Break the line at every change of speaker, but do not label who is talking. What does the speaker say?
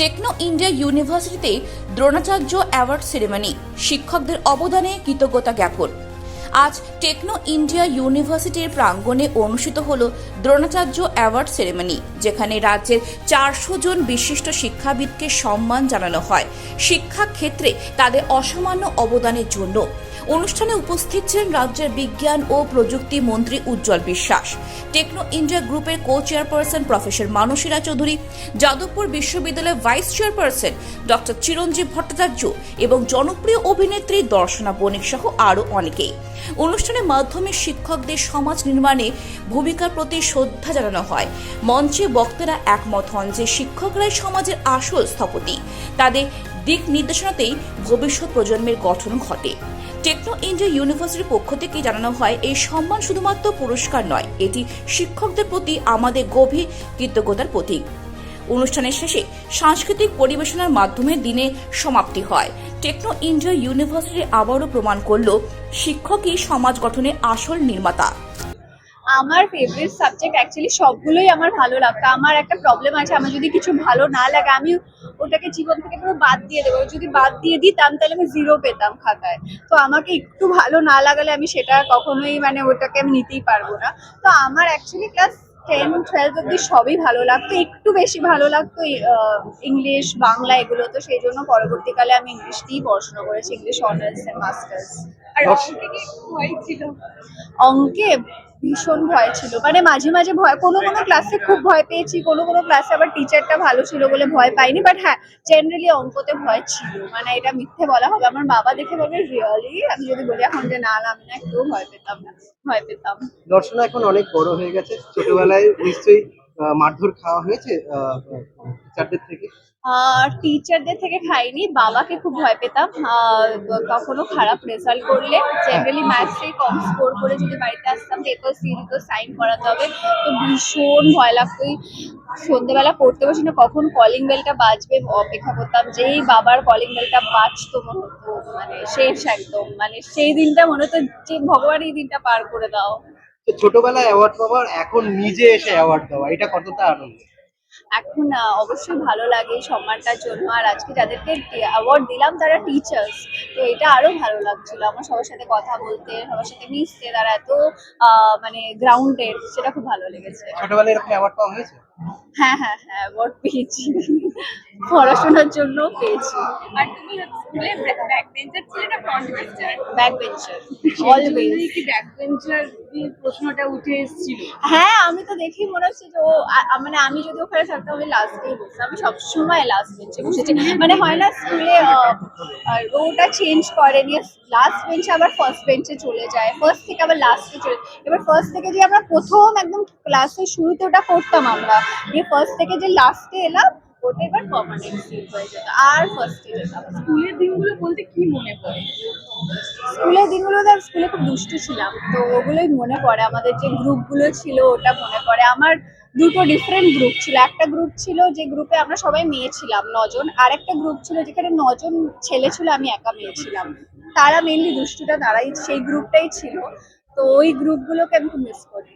Techno India ইউনিভার্সিটিতে Dronacharya award ceremony, শিক্ষকদের অবদানে কৃতজ্ঞতা জ্ঞাপন। আজ টেকনো ইন্ডিয়া ইউনিভার্সিটির প্রাঙ্গণে অনুষ্ঠিত হল দ্রোণাচার্য অ্যাওয়ার্ড সেরেমনি, যেখানে রাজ্যের চারশো জন বিশিষ্ট শিক্ষাবিদকে সম্মান জানানো হয়। শিক্ষা ক্ষেত্রে তাদের অসামান্য অবদানের জন্য অনুষ্ঠানে উপস্থিত ছিলেন রাজ্যের বিজ্ঞান ও প্রযুক্তি মন্ত্রী উজ্জ্বল বিশ্বাস, টেকনো ইন্ডিয়া গ্রুপের কো চেয়ারপারসন প্রফেসর মানসীরা চৌধুরী, যাদবপুর বিশ্ববিদ্যালয়ের vice chairperson doctor Chiranjib Bhattacharya এবং জনপ্রিয় অভিনেত্রী দর্শনা বণিক সহ আরও অনেকেই। অনুষ্ঠানের মাধ্যমে শিক্ষকদের সমাজ নির্মাণে ভূমিকার প্রতি শ্রদ্ধা জানানো হয়। মঞ্চে বক্তারা একমত হন যে শিক্ষকরাই সমাজের আসল স্থপতি। তাদের দিক নির্দেশনাতেই ভবিষ্যৎ প্রজন্মের গঠন ঘটে। টেকনো ইন্ডিয়া ইউনিভার্সিটির পক্ষ থেকে জানানো হয়, এই সম্মান শুধুমাত্র পুরস্কার নয়, এটি শিক্ষকদের প্রতি আমাদের গভীর কৃতজ্ঞতার প্রতীক। অনুষ্ঠানের শেষে সাংস্কৃতিক পরিবেশনার মাধ্যমে দিনে সমাপ্তি হয়। টেকনো ইন্ডিয়া ইউনিভার্সিটি আবারও প্রমাণ করল, শিক্ষকই সমাজ গঠনের আসল নির্মাতা।
আমার ফেভারিট সাবজেক্ট অ্যাকচুয়ালি সবগুলোই আমার ভালো লাগতো। আমার একটা প্রবলেম আছে আমার যদি কিছু ভালো না লাগে আমি ওটাকে জীবন থেকে পুরো বাদ দিয়ে দেবো। যদি বাদ দিয়ে দিতাম তাহলে আমি জিরো পেতাম খাতায়। তো আমাকে একটু ভালো না লাগালে আমি সেটা কখনোই মানে ওটাকে আমি নিতেই পারব না। তো আমার অ্যাকচুয়ালি ক্লাস টেন টুয়েলভ অব্দি সবই ভালো লাগতো। একটু বেশি ভালো লাগতো ইংলিশ বাংলা এগুলো। তো সেই জন্য পরবর্তীকালে আমি ইংলিশ নিয়েই পড়াশোনা করেছি ইংলিশ অনার্স এন্ড মাস্টার্স আর অঙ্কে অঙ্কে ভীষণ ভয় ছিল। মানে মাঝে মাঝে ভয়, কোনো কোনো ক্লাসে খুব ভয় পেয়েছি, কোনো কোনো ক্লাসে আবার টিচারটা ভালো ছিল বলে ভয় পাইনি বাট হ্যাঁ জেনারেলি অঙ্কতে ভয় ছিল। মানে এটা মিথ্যে বলা হবে, আমার বাবা দেখে বলবে রিয়েলি আমি যদি বলি, এখন যে না না, আমি না একটু ভয় পেতাম না, ভয় পেতাম
দর্শনা এখন অনেক বড় হয়ে গেছে। ছোটবেলায় নিশ্চয়ই মারধর খাওয়া হয়েছে টিচারদের থেকে?
টিচারদের থেকে খাইনি, বাবাকে খুব ভয় পেতাম। কখনো খারাপ রেজাল্ট করলে। জেনারেলি ম্যাথসে কম স্কোর করে যদি বাড়িতে আসতাম পেপার সি তো সাইন করাতে হবে। তো ভীষণ ভয় লাগতো। সন্ধ্যেবেলা পড়তে বসে না কখন কলিং বেলটা বাজবে অপেক্ষা করতাম, যেই বাবার কলিং বেলটা বাজতো মনে হতো। মানে শেষ একদম। মানে সেই দিনটা মনে হতো যে ভগবান এই দিনটা পার করে দাও।
ছোটবেলায় অ্যাওয়ার্ড পাওয়ার এখন নিজে এসে অ্যাওয়ার্ড দেওয়া এটা কতটা আনন্দ?
এখন অবশ্যই ভালো লাগে সম্মানটার জন্য। আর আজকে যাদেরকে অ্যাওয়ার্ড দিলাম তারা টিচার্স তো এটা আরও ভালো লাগছিল। আমার সবার সাথে কথা বলতে সবার সাথে মিশতে তারা এত মানে গ্রাউন্ডেড সেটা খুব ভালো লেগেছে।
ছোটবেলায় এরকম অ্যাওয়ার্ড পাওয়া হয়েছে?
হ্যাঁ হ্যাঁ হ্যাঁ অ্যাওয়ার্ড পেয়েছি। পড়াশোনার জন্য পেয়েছি।
আর তুমি স্কুলে ব্যাক বেঞ্চার ছিলে না front bencher
back bencher always
কি ব্যাক বেঞ্চার প্রশ্নটা উঠে এসেছিল?
হ্যাঁ আমি তো দেখেই মনে হচ্ছে যে ও মানে আমি যদি ওখানে থাকতাম আমি লাস্টেই বসতাম। আমি সবসময় লাস্ট বেঞ্চে বসেছি। মানে হয় না স্কুলে রোটা চেঞ্জ করে নিয়ে লাস্ট বেঞ্চে আবার ফার্স্ট বেঞ্চে চলে যায়। ফার্স্ট থেকে আবার লাস্টে চলে এবার ফার্স্ট থেকে যে আমরা প্রথম একদম ক্লাসের শুরুতে ওটা করতাম আমরা। দিয়ে ফার্স্ট থেকে যে লাস্টে এলাম ওটা এবার পার্মানেন্ট সিট হয়ে যেত আর ফার্স্টে যেতাম
স্কুলের দিনগুলো বলতে কি মনে পড়ে?
স্কুলের দিনগুলোতে আমি স্কুলে খুব দুষ্টু ছিলাম তো ওগুলোই মনে পড়ে। আমাদের যে গ্রুপগুলো ছিল ওটা মনে পড়ে। আমার দুটো ডিফারেন্ট গ্রুপ ছিল। একটা গ্রুপ ছিল যে গ্রুপে আমরা সবাই মেয়ে ছিলাম নজন। আর একটা গ্রুপ ছিল যেখানে নজন ছেলে ছিল আমি একা মেয়ে ছিলাম। তারা মেনলি দুষ্টুটা তারাই সেই গ্রুপটাই ছিল। তো ওই গ্রুপগুলোকে আমি খুব মিস করি।